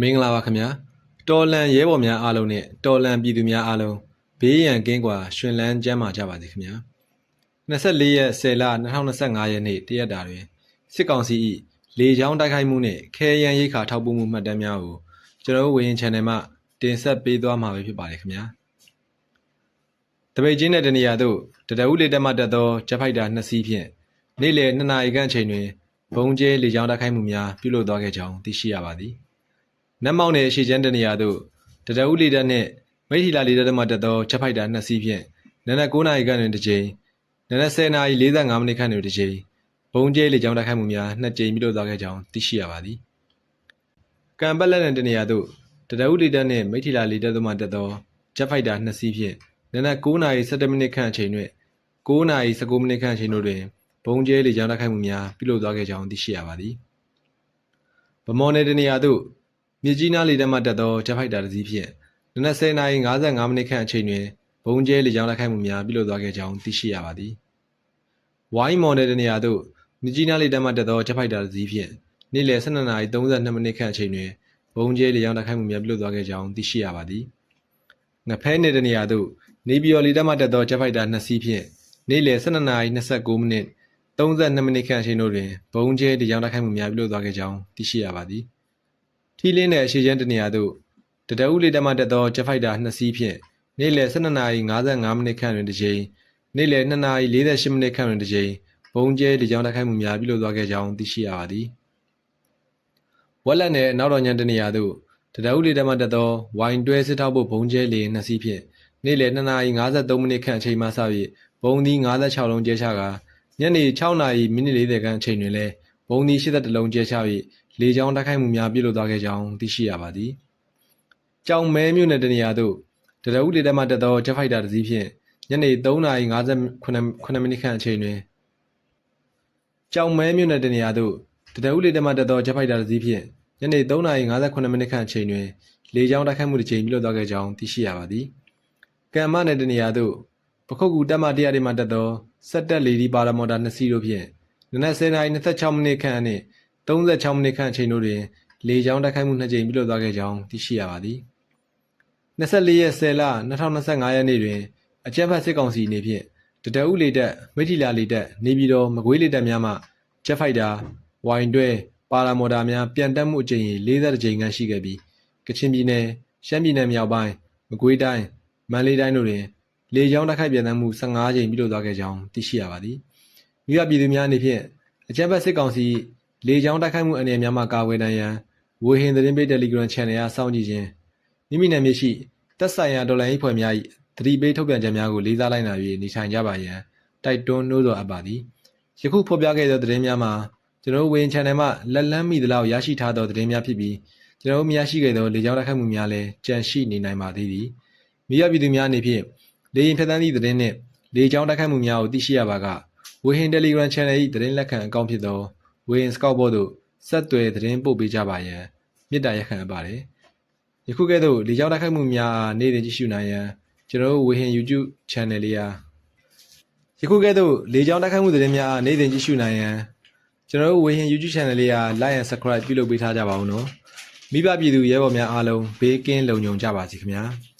မင်္ဂလာပါခင်ဗျာတော်လန်ရဲဘော်များအားလုံးနဲ့တော်လန်ပြည်သူများအားလုံးဘေးရန်ကင်းကွာရှင်လန်းကျမ်းမာကြပါစေခင်ဗျာ24ရက်10လ2025ရက်နေ့တရက်တာတွင်စစ်ကောင်စီ၏လေကြောင်းတိုက်ခိုက်မှုနဲ့ခဲယမ်းရိတ်ခါထောက်ပို့မှုမှတ်တမ်းများကိုကျွန်တော်တို့ဝေရင် channel မှတင်ဆက်ပေးသွားမှာပဲဖြစ်ပါတယ်ခင်ဗျာတပိတ်ချင်းတဲ့တနေရာသို့တတအုပ်လေတက်မှတက်သောဂျက်ဖိုက်တာ2စီးဖြင့်နေ့လယ်2နာရီခန့်အချိန်တွင်ဘုံကျဲလေကြောင်းတိုက်ခိုက်မှုများပြုလုပ်သွားခဲ့ကြောင်းသိရှိရပါသည် နတ်မောင်နယ်ရှေ့ချမ်းတနေရာသို့တတအုပ်လီတက်နှင့်မိထီလာလီတက်မှတက်သောချက်ဖိုက်တာနှစ်စီးဖြင့်နနက်9နာရီခန့်တွင်တစ်ကြိမ်နနက်10နာရီ45မိနစ်ခန့်တွင်တစ်ကြိမ်ဘုံကျဲလေကြောင်းတိုက်ခိုက်မှုများနှစ်ကြိမ်ပြုလုပ်သွားခဲ့ကြောင်းသိရှိရပါသည်ကံပတ်လက်နယ်တနေရာသို့တတအုပ်လီတက်နှင့်မိထီလာလီတက်မှတက်သောချက်ဖိုက်တာနှစ်စီးဖြင့်နနက်9နာရီ17မိနစ်ခန့်အချိန်တွင်9နာရီ19မိနစ်ခန့်အချိန်တို့တွင်ဘုံကျဲလေကြောင်းတိုက်ခိုက်မှုများပြုလုပ်သွားခဲ့ကြောင်းသိရှိရပါသည်ဗမော်နယ်တနေရာသို့ မြစ်ကြီးနားလေတက်မှတက်သောဂျက်ဖိုက်တာတစ်စီးဖြင့်နနက်10:55မိနစ်ခန့်အချိန်တွင်ဘုံကျဲလေကြောင်းတိုက်ခိုက်မှုများပြုလုပ်သွားခဲ့ကြောင်းသိရှိရပါသည်။ဝိုင်းမော်နယ်တနေရာသို့မြစ်ကြီးနားလေတက်မှတက်သောဂျက်ဖိုက်တာတစ်စီးဖြင့်နေ့လယ်12:32မိနစ်ခန့်အချိန်တွင်ဘုံကျဲလေကြောင်းတိုက်ခိုက်မှုများပြုလုပ်သွားခဲ့ကြောင်းသိရှိရပါသည်။ငဖဲနယ်တနေရာသို့နေပြည်တော်လေတက်မှတက်သောဂျက်ဖိုက်တာနှစ်စီးဖြင့်နေ့လယ်12:29မိနစ်32မိနစ်ခန့်အချိန်တို့တွင်ဘုံကျဲလေကြောင်းတိုက်ခိုက်မှုများပြုလုပ်သွားခဲ့ကြောင်းသိရှိရပါသည်။ ထီလင်းနယ်အရှိချမ်းတနေရာသို့တတအုပ်လေးတက်မှတက်သောဂျက်ဖိုက်တာနှစ်စီးဖြင့်နေ့လယ်12:55မိနစ်ခန့်တွင်တစ်ကြိမ်နေ့လယ်2:48မိနစ်ခန့်တွင်တစ်ကြိမ်ဘုံကျဲလေကြောင်းတိုက်ခိုက်မှုများပြုလုပ်သွားခဲ့ကြောင်းသိရှိရပါသည်ဝက်လက်နယ်အနောက်တော်ညတနေရာသို့တတအုပ်လေးတက်မှတက်သောဝိုင်တွဲစစ်ထောက်ဖို့ဘုံကျဲလေနှစ်စီးဖြင့်နေ့လယ်2:53မိနစ်ခန့်အချိန်မှစ၍ဘုံသီး56လုံးကျဲချကာညနေ6:40မိနစ်40ခန့်အချိန်တွင်လည်းဘုံသီး81လုံးကျဲချ၍ လေကြောင်းတိုက်ခိုက်မှုများပြုလုပ်သွားခဲ့ကြောင်းသိရှိရပါသည်။ကြောင်မဲမြို့နယ်တနေရာသို့တရအုပ်လေတက်မှတက်သောဂျက်ဖိုက်တာတစ်စီးဖြင့်ညနေ3:58မိနစ်ခန့်အချိန်တွင်ကြောင်မဲမြို့နယ်တနေရာသို့တရအုပ်လေတက်မှတက်သောဂျက်ဖိုက်တာတစ်စီးဖြင့်ညနေ3:58မိနစ်ခန့်အချိန်တွင်လေကြောင်းတိုက်ခိုက်မှုတစ်ကြိမ်ပြုလုပ်သွားခဲ့ကြောင်းသိရှိရပါသည်။ကံမနယ်တနေရာသို့ပခုတ်ကူတက်မှတရားတွေမှတက်သောစက်တက်လေဒီပါရာမော်တာနှစ်စီးတို့ဖြင့်နနက်10:26မိနစ်ခန့်နှင့် 36မိနစ်ခန့်အချိန်တို့တွင်လေကြောင်းတိုက်ခိုက်မှုနှစ်ကြိမ်ပြုလုပ်သွားခဲ့ကြောင်းသိရှိရပါသည်။24ရက်10လ2025ရက်နေ့တွင်အကြမ်းဖက်စစ်ကောင်စီအနေဖြင့်တတအုပ်လေတပ်မိထီလာလေတပ်နေပြည်တော်မကွေးလေတပ်များမှဂျက်ဖိုက်တာဝိုင်တွဲပါရာမော်တာများပြန်တက်မှုအကြိမ်40ကြိမ်ခန့်ရှိခဲ့ပြီးကချင်ပြည်နယ်ရှမ်းပြည်နယ်မြောက်ပိုင်းမကွေးတိုင်းမန္တလေးတိုင်းတို့တွင်လေကြောင်းတိုက်ခိုက်ပြန်တက်မှု15ကြိမ်ပြုလုပ်သွားခဲ့ကြောင်းသိရှိရပါသည်။မိဘပြည်သူများအနေဖြင့်အကြမ်းဖက်စစ်ကောင်စီ လေကြောင်းတိုက်ခိုက်မှုအနေများမှကာကွယ်နိုင်ရန်ဝေဟင်သတင်းပေး Telegram Channel အားစောင့်ကြည့်ခြင်းမိမိနာမည်ရှိတက်ဆိုင်ရာဒေါ်လာရေးဖွဲ့များ၏သတိပေးထုတ်ပြန်ချက်များကိုလေးစားလိုက်နာ၍နေထိုင်ကြပါရန်တိုက်တွန်းနှိုးဆော်အပ်ပါသည်ယခုဖော်ပြခဲ့သောသတင်းများမှာကျွန်တော်တို့ဝေဟင် Channel မှလက်လန်းမိသလောက်ရရှိထားသောသတင်းများဖြစ်ပြီးကျွန်တော်တို့မရရှိခဲ့သောလေကြောင်းတိုက်ခိုက်မှုများလည်းကြန့်ရှိနေနိုင်ပါသေးသည်မိဘပြည်သူများအနေဖြင့်လေရင်ဖြတ်သန်းသည့်သတင်းနှင့်လေကြောင်းတိုက်ခိုက်မှုများကိုသိရှိရပါကဝေဟင် Telegram Channel ၏သတင်းလက်ခံအကောင့်ဖြစ်သော ဝေရင်စကောက်ဘော့တို့ဆက်သွယ်သတင်းပို့ပေးကြပါရန်မေတ္တာရက်ခံအပ်ပါတယ်။ယခုကဲ့သို့လေကြောင်းတိုက်ခိုက်မှုများအားနေ့စဉ်ကြည့်ရှုနိုင်ရန်ကျွန်တော်တို့ဝေဟင် YouTube Channel လေးအားယခုကဲ့သို့လေကြောင်းတိုက်ခိုက်မှုသတင်းများအားနေ့စဉ်ကြည့်ရှုနိုင်ရန်ကျွန်တော်တို့ဝေဟင် YouTube Channel လေးအား Like and Subscribe ပြုလုပ်ပေးထားကြပါဦးနော်။မိဘပြည်သူရဲဘော်များအားလုံးဘေးကင်းလုံခြုံကြပါစေခင်ဗျာ။